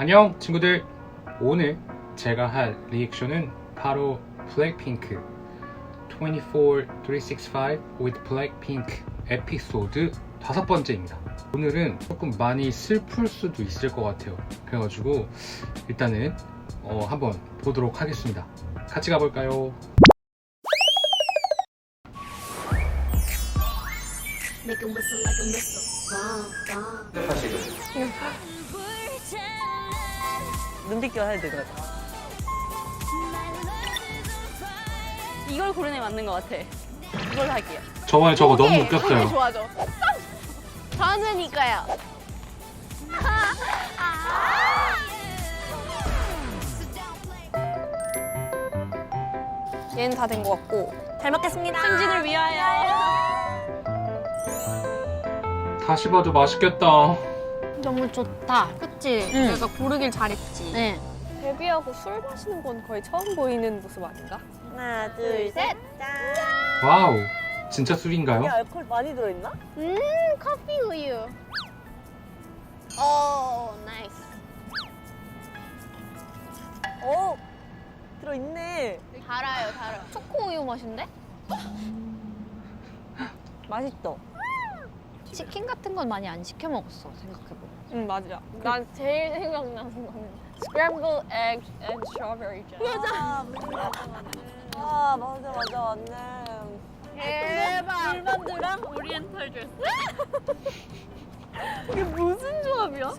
안녕 친구들. 오늘 제가 할 리액션은 바로 블랙핑크 24 365 with 블랙핑크 에피소드 다섯 번째입니다. 오늘은 조금 많이 슬플 수도 있을 것 같아요. 그래가지고 일단은 어, 한번 보도록 하겠습니다. 같이 가볼까요? 눈빛 교환 해야 되는 거죠. 이걸 고르는 게 맞는 것 같아. 이걸로 할게요. 저번에 저거 너무 웃겼어요 좋아져. 저는이까요. 얘는 다 된 것 같고. 잘 먹겠습니다. 승진을 위하여. 다시 봐도 맛있겠다 너무 좋다. 그치? 응. 내가 고르길 잘했지. 네. 데뷔하고 술 마시는 건 거의 처음 보이는 모습 아닌가? 하나, 둘, 셋. 짠. 와우 진짜 술인가요? 이게 알코올 많이 들어있나? 음, 커피 우유. 오, 나이스. 오, 들어있네. 달아요, 달아. 초코 우유 맛인데? 맛있어. 치킨 같은 건 많이 안 시켜 먹었어, 생각해보면. 응 맞아. 난 제일 생각나는 거는 scrambled eggs and strawberry jam. 맞아. 아, 맞아, 맞아, 맞네. 대박. 물만두랑 오리엔탈 드레스. 이게 무슨 조합이야?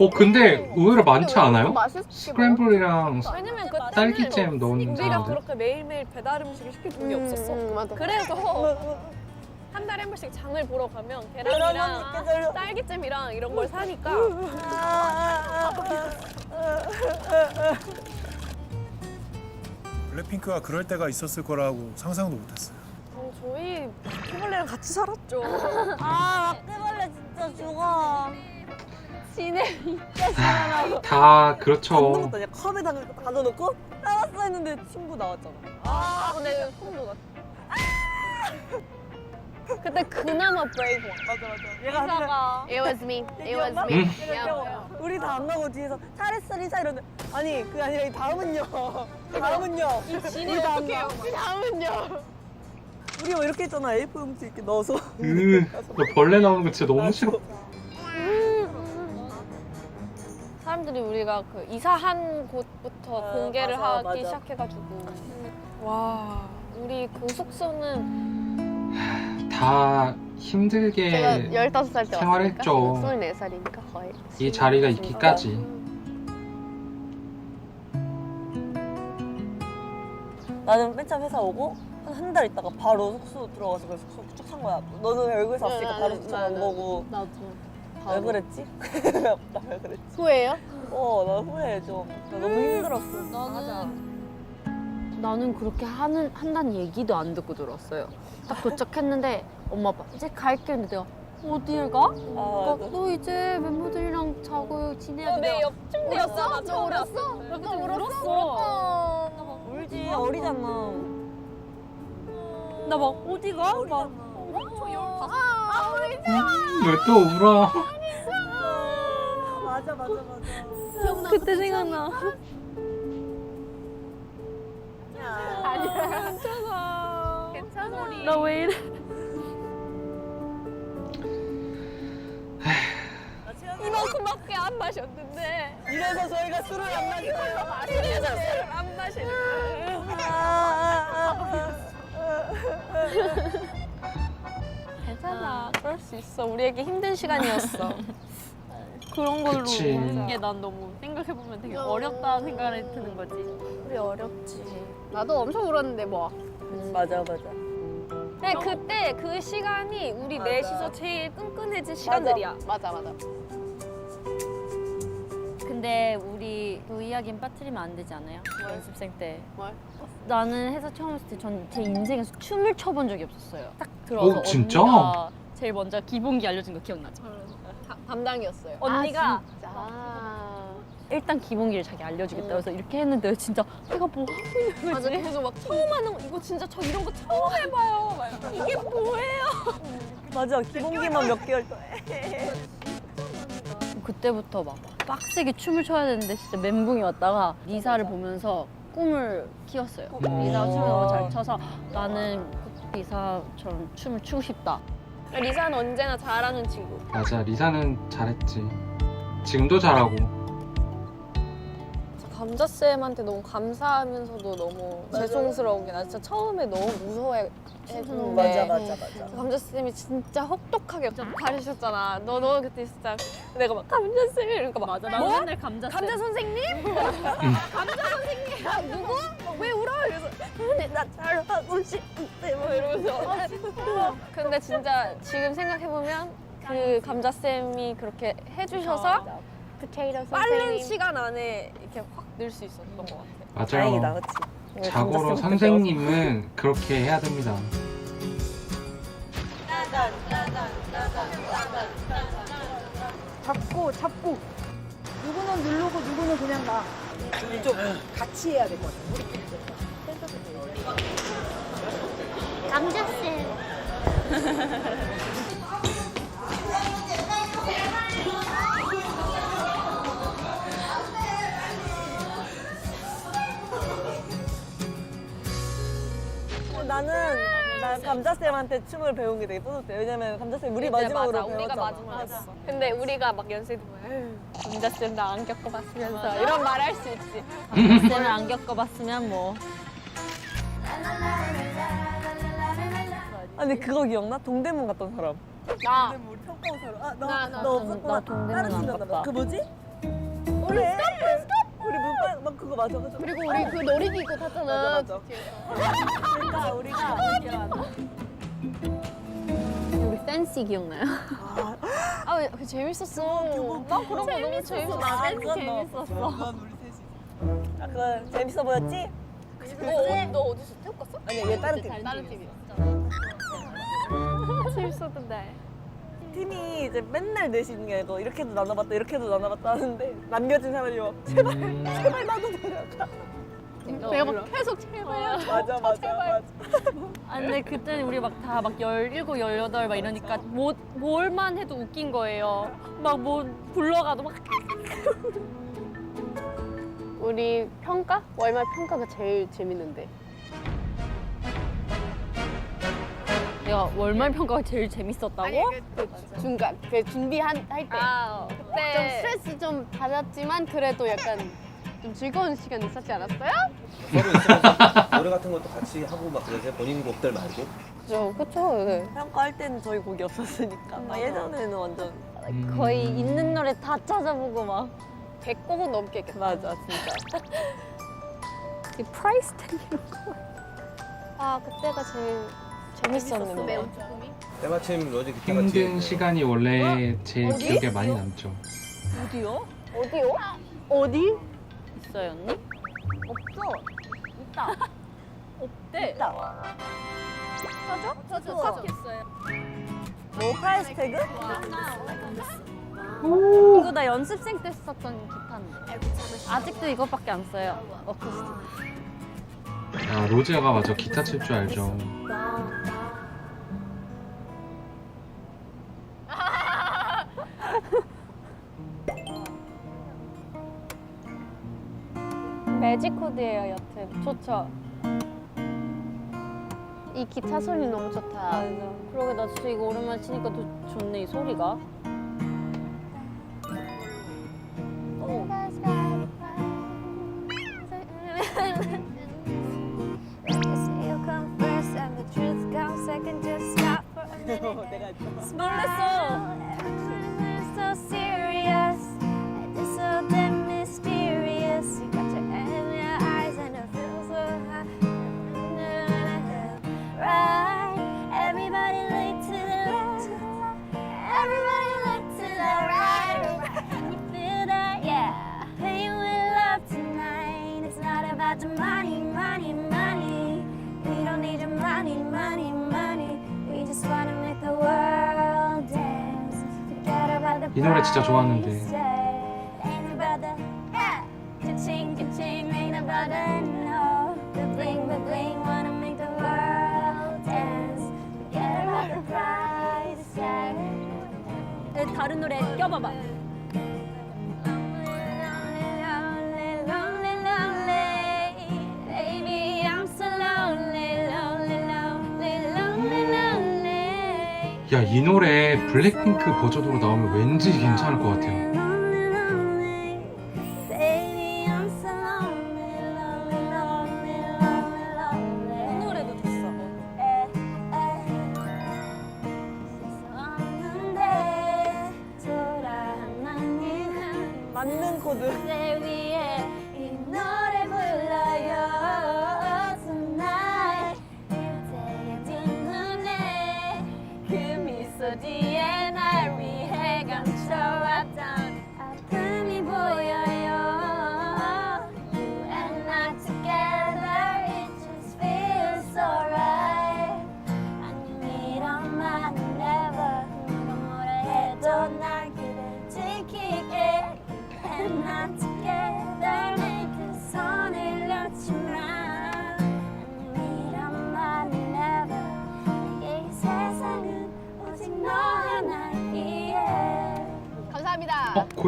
어 근데 의외로 많지 않아요? 맛있게 스크램블이랑 왜냐면 그때 딸기잼 넣은 우리가 사람들 그렇게 매일매일 배달 음식을 시킬 돈이 없었어. 맞아. 그래서 한 달에 한 번씩 장을 보러 가면 계란이랑. 딸기잼이랑 이런 걸 사니까 블랙핑크가 그럴 때가 있었을 거라고 상상도 못했어요. 어, 저희 바퀴벌레랑 같이 살았죠. 아, 막대벌레 진짜 죽어. 다 그렇죠 아무것도 아니야. 컵에 다 가둬놓고 따랐어 했는데 친구 나왔잖아. 아, 근데 소름 돋았. 그때 그나마 브레이브 원. 맞아, 맞아. 얘가 이사가 It was me. It was me. 음. 얘가 우리 다안 나고 뒤에서 잘했어 리사 이러는데 아니 그게 아니라 이 다음은요 다음은요 진이 어떡해요? 다음은요. 우리 뭐 이렇게 했잖아 A4 용지 이렇게 넣어서 으, 나 벌레 나오는 거 진짜 너무 싫어 사람들이 우리가 그 이사한 곳부터 아, 공개를 맞아, 하기 맞아. 시작해가지고 와 우리 그 숙소는 다 힘들게 제가 15살 때 생활했죠. 왔으니까 24살이니까 거의. 이 자리가 있기까지 나는 맨 처음 회사 오고 한 한 달 있다가 바로 숙소 들어가서 그래서 숙소 쭉 산 거야 너는 외국에서 왔으니까 바로 숙소 간 거고 나도. 왜 그랬지? 나 왜 그랬지? 후회요? 어 나 후회해 좀 나 너무 힘들었어 나는 나는 그렇게 하는 한다는 얘기도 안 듣고 들었어요. 딱 도착했는데 엄마 아빠 이제 갈게 했는데 내가 어딜 가? 아, 어, 너 이제 멤버들이랑 자고 지내야지. 내가 내옆 침대였어. 저 울었어? 그때 울었어. 울었어. 울지 어리잖아 나 막 어디 가? 막왜또 울어 맞아 맞아 맞아 그때 생각나. 아니야 괜찮아. 괜찮아. 나 왜 이래? 이만큼밖에 안 마셨는데 이래서 저희가 술을 안 마셔요 이래서 술을 안 마시는 거예요. 괜찮아. 그럴 수 있어. 우리에게 힘든 시간이었어. 그런 걸로 그치. 우는 게 난 너무 생각해 보면 되게 어렵다는 생각이 드는 거지. 우리 어렵지. 나도 엄청 울었는데 뭐. 맞아 맞아 근데 그때 그 시간이 우리 맞아. 넷이서 제일 끈끈해진 시간들이야. 맞아 맞아. 근데 우리 그 이야기는 빠뜨리면 안 되지 않아요? 연습생 때. 뭘? 나는 회사 처음 했을 때 전 제 인생에서 춤을 춰본 적이 없었어요. 딱 들어서 오, 진짜? 언니가 제일 먼저 기본기 알려준 거 기억나죠? 다- 담당이었어요. 언니가 아, 진짜. 아. 일단 기본기를 자기 알려주겠다 그래서 이렇게 했는데 진짜 내가 뭐 하고 있는 맞아 거지? 계속 막 처음 하는 거 이거 진짜 저 이런 거 처음 해봐요. 막 이게 뭐예요? 맞아 기본기만 몇 개월 또 그때부터 막 빡세게 춤을 춰야 되는데 진짜 멘붕이 왔다가 리사를 보면서 꿈을 키웠어요. 리사가 춤을 너무 잘 춰서 나는 꼭 리사처럼 춤을 추고 싶다. 리사는 언제나 잘하는 친구. 맞아 리사는 잘했지 지금도 잘하고 감자 쌤한테 너무 감사하면서도 너무 죄송스러운 게 나 진짜 처음에 너무 무서워했는데 맞아 맞아 맞아. 감자 쌤이 진짜 혹독하게 가르쳤잖아. 너 너 그때 진짜 내가 막 감자 쌤 이러니까 막 맞아, 나도 뭐? 맨날 감자 감자 선생님? 감자 선생님? 아, 누구? 어, 왜 울어? 이래서 근데 나 잘하고 싶은데. 뭐 이러면서. 근데 진짜 지금 생각해보면 그 감자 쌤이 그렇게 해주셔서 빠른 시간 안에 이렇게 확 늘 수 있었던 것 같아. 맞아요. 다행이다, 그렇지. 자고로 선생님은 그렇게 해야 됩니다. 잡고 잡고. 누구는 누르고 누구는 그냥 나. 좀 같이 해야 될 것 같아. 감자쌤. 나는 난 감자 쌤한테 춤을 배운 게 되게 뿌듯해. 왜냐면 감자 쌤 우리 근데 마지막으로 맞아, 우리가 배웠잖아. 마지막이었어. 근데 우리가 막 연습 보면 감자 쌤 나 안 겪어봤으면서 이런 말 할 수 있지. 감자쌤을 안 겪어봤으면 뭐. 아, 근데 그거 기억나? 동대문 갔던 사람. 나 동대문 우리 평가원 사람. 아, 너, 나, 나, 너나 없었구나. 동대문 다른 안 봐. 갔다. 그 뭐지? 우리 스톱 스톱. 우리 문방 막 그거 맞아 맞아. 그리고 우리 그 놀이기구 탔잖아. 맞아 맞아. 그러니까 우리가 우리 팬시 기억나요? 아, 그 재밌었어. 나 그런 거 너무 재밌었어. 나 그건 재밌었어. 그건 우리 셋이. 아, 그거 재밌어 보였지? 너, 어디- 너 어디서 태국 갔어? 아니야, 얘 다른 팀. 다른 팀이야. 재밌었던데. 팀이 이제 맨날 내시는 게 아니고 이렇게도 나눠봤다 이렇게도 나눠봤다 하는데 남겨진 사람이 막 제발 제발 나도 데려가. 내가 막 계속 제발. 맞아 맞아 맞아. 아 근데 그때는 우리 막 다 막 17, 18 막 이러니까 뭐, 뭘만 해도 웃긴 거예요. 막 뭐 불러가도 막 우리 평가? 월말 평가가 제일 재밌는데. 내가 월말 평가가 제일 재밌었다고? 그 중간 그 준비한 할 때. 좀 그때 스트레스 좀 받았지만 그래도 약간 좀 즐거운 시간 있었지 않았어요? 서로 있으면서 노래 같은 것도 같이 하고 막 그러세요? 본인 곡들 말고? 그죠, 그쵸. 네. 평가할 때는 저희 곡이 없었으니까. 아, 예전에는 완전 음. 거의 있는 노래 다 찾아보고 막 100곡은 넘게 했겠다. 맞아 진짜. 이 프라이스 탱 아, 그때가 제일 재밌었는데. 때마침 로지 기타가 힘든 뒤에 시간이 원래 제일 어디? 기억에 많이 남죠 어디요? 어디요? 어디? 있어요 언니? 없어. 있다. 없대. 있다. 사줘? 사줘, 사줬어요. 뭐 프라이스 태그? 이거 나 연습생 때 썼던 아직도 이것밖에 안 써요 어쿠스틱 아 로제가 맞아 기타 칠 줄 알죠 매직 코드예요, 여튼. 좋죠? 이 기타 소리 너무 좋다. 그러게 나 진짜 이거 오랜만에 치니까 더 좋네 이 소리가 내가 놀랬어. So 이 노래 진짜 좋았는데. 다른 노래 껴봐봐 야 이 노래 블랙핑크 버전으로 나오면 왠지 괜찮을 것 같아요.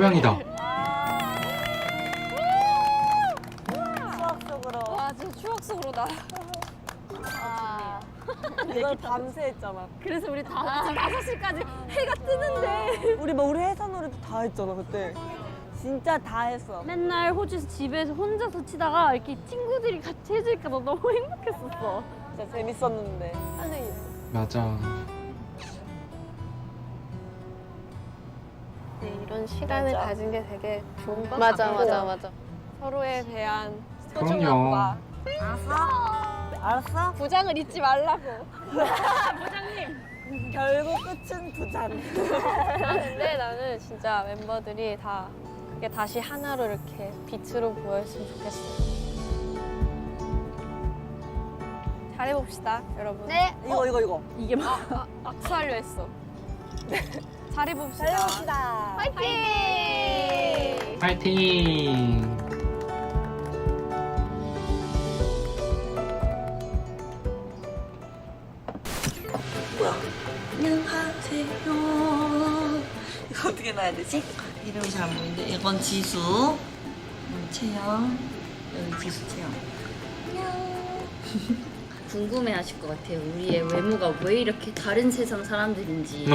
고양이다. 수학 속으로. 와 진짜 추억 속으로다. 아, 이걸 밤새 했잖아. 그래서 우리 다 지금 5시까지 해가 뜨는데 우리 뭐 우리 해산 노래도 다 했잖아 그때. 진짜 다 했어. 맨날 호주에서 집에서 혼자서 치다가 이렇게 친구들이 같이 해주니까 나 너무 행복했었어. 진짜 재밌었는데. 선생님. 맞아. 이런 시간을 맞아. 가진 게 되게 좋은 것 맞아, 같아요. 맞아, 맞아. 서로에 대한. 소중함과 알았어? 부장을 잊지 말라고. 결국 끝은 부잔. 근데 나는 진짜 멤버들이 다 그게 다시 하나로 이렇게 빛으로 보였으면 좋겠어. 잘해봅시다, 여러분. 네. 이거 이거 이거. 이게 막 아, 악수하려 했어. 네. 잘해봅시다. 달려봅시다. 파이팅! 파이팅. 안녕하세요. 이거 어떻게 놔야 되지? 이름이 잘안 보이는데 이건 지수, 이건 채영, 여기 지수 채영. 궁금해하실 것 같아요. 우리의 외모가 왜 이렇게 다른 세상 사람들인지.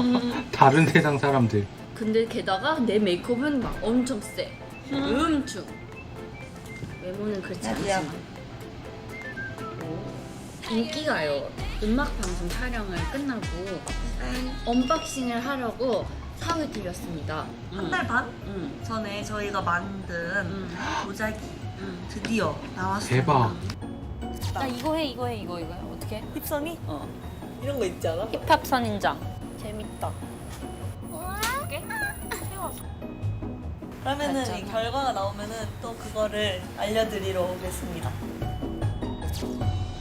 다른 세상 사람들. 근데 게다가 내 메이크업은 막 엄청 세. 음축. 외모는 그렇지. 않지만. 인기가요. 음악 방송 촬영을 끝나고 언박싱을 하려고 상을 드렸습니다. 한 달반 응. 전에 저희가 만든 응. 도자기 응. 드디어 나왔어요. 대박. 나 이거 해, 이거 해, 이거 이거 해. 어떻게? 힙선이? 어. 이런 거 있지 않아? 힙합 선인장. 재밌다. 그러면은. 이 결과가 나오면은 또 그거를 알려드리러 오겠습니다.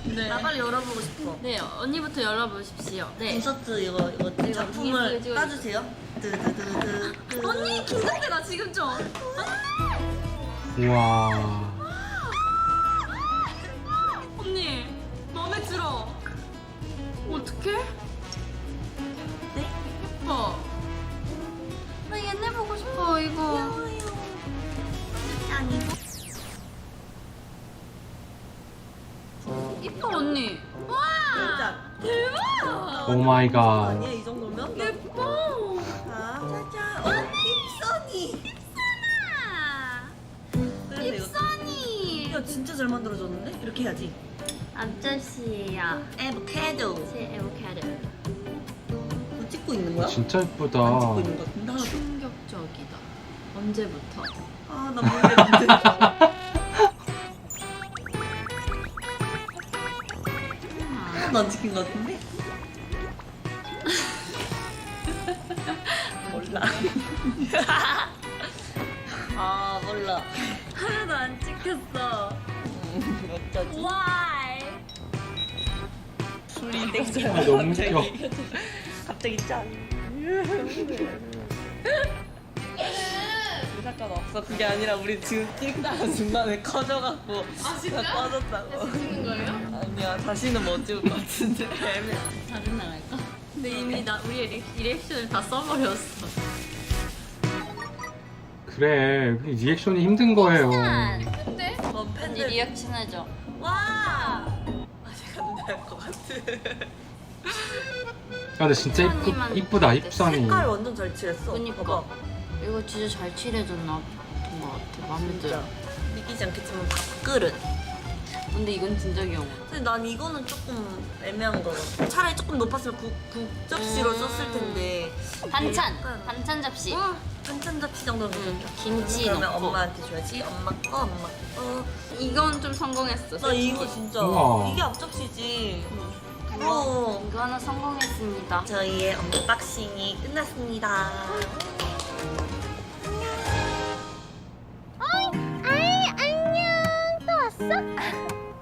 네. 나 빨리 열어보고 싶어. 네, 언니부터 열어보십시오. 네. 콘서트 이거 이거 이거 작품을 이거 찍어, 따주세요. 뜨드드드. 언니 긴장돼 나 지금 좀. 우와. 어떡해? 네? 예뻐. 나 옛날 보고 싶어 이거. 이뻐 언니. 짠. 대박. 오 마이 갓. 아니야 이 정도면? 예뻐. 자, 짜잔. 어, 힙선이. 힙선아. 입선이. 야 진짜 잘 만들어졌는데? 이렇게 해야지. 앞접시야. 에보카도. 제 에보카도. 너 찍고 있는 거야? 진짜 안 예쁘다. 찍고 있는 거 같은데 하나도. 충격적이다. 언제부터? 아, 나 몰래 만든. 하나도 안 찍힌 거 같은데? 몰라. 아, 몰라. 하나도 안 찍혔어. 어쩌지? Why? 땡겨. 아, 너무 웃겨. 갑자기 짠. 잠깐 없어. 그게 아니라 우리 지금 찍다가 중간에 커져갖고 아 진짜? 꺼졌다고. 찍는 거예요? 아니야 다시는 못 찍을 것 같은데. 애매. 다른 나라일까? 근데 이미 나 우리의 리, 리액션을 다 써버렸어. 그래. 리액션이 힘든 거예요. 근데? 어, 언니 팬들 리액션 해줘. 와. 아 제가 눈알 것 같아. 근데 진짜 이쁘, ip선이만 이쁘다 입선이 색깔 완전 잘 칠했어. 그니까. 봐봐. 이거 진짜 잘 칠해줬나 본것 같아. 마음에 들어. 믿기지 않겠지만 밥그릇. 근데 이건 진짜 귀여워. 근데 난 이거는 조금 애매한 거 같아. 차라리 조금 높았으면 국, 국접시로 음. 썼을 텐데. 반찬! 약간- 반찬 접시. 어, 반찬 접시 정도는 음, 괜찮다. 김치 그러면 넣고. 엄마한테 줘야지. 엄마 거, 엄마 거. 이건 좀 성공했어. 나 이거 진짜 우와. 이게 앞접시지. 부러워. 이거 하나 성공했습니다. 저희의 언박싱이 끝났습니다.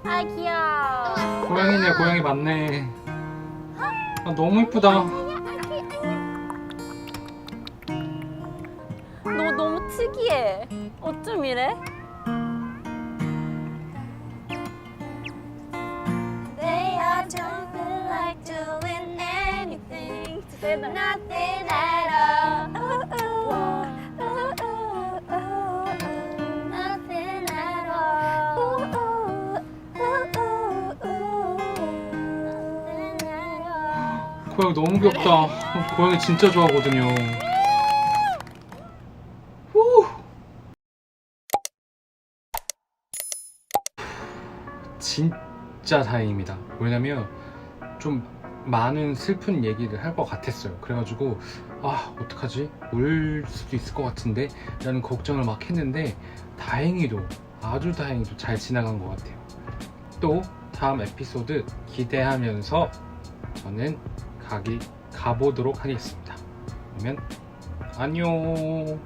아 귀여워. 고양이네 고양이 맞네 아 너무 이쁘다 너 너무 특이해. 어쩜 이래? Nothing at all. Nothing at all. 고양이 너무 귀엽다 고양이 진짜 좋아하거든요 후. 진짜 다행입니다 왜냐면 좀 많은 슬픈 얘기를 할 것 같았어요 그래가지고 아 어떡하지 울 수도 있을 것 같은데 라는 걱정을 막 했는데 다행히도 아주 다행히도 잘 지나간 것 같아요 또 다음 에피소드 기대하면서 저는 가기 가보도록 하겠습니다. 그러면 안녕.